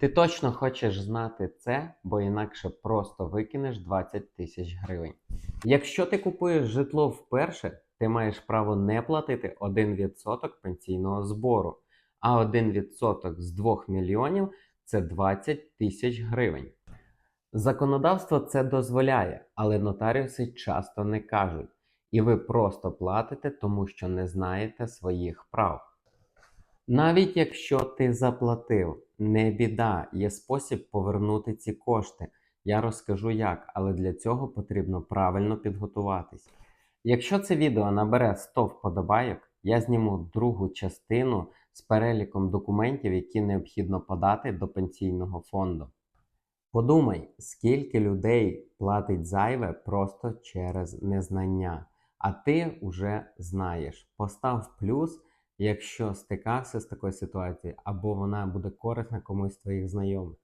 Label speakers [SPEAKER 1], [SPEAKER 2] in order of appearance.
[SPEAKER 1] Ти точно хочеш знати це, бо інакше просто викинеш 20 тисяч гривень. Якщо ти купуєш житло вперше, ти маєш право не платити 1% пенсійного збору, а 1% з 2 мільйонів це 20 тисяч гривень. Законодавство це дозволяє, але нотаріуси часто не кажуть, і ви просто платите, тому що не знаєте своїх прав. Навіть якщо ти заплатив, не біда, є спосіб повернути ці кошти. Я розкажу як, але для цього потрібно правильно підготуватись. Якщо це відео набере 100 вподобайок, я зніму другу частину з переліком документів, які необхідно подати до пенсійного фонду. Подумай, скільки людей платить зайве просто через незнання, а ти вже знаєш. Постав плюс, якщо стикався з такою ситуацією, або вона буде корисна комусь з твоїх знайомих.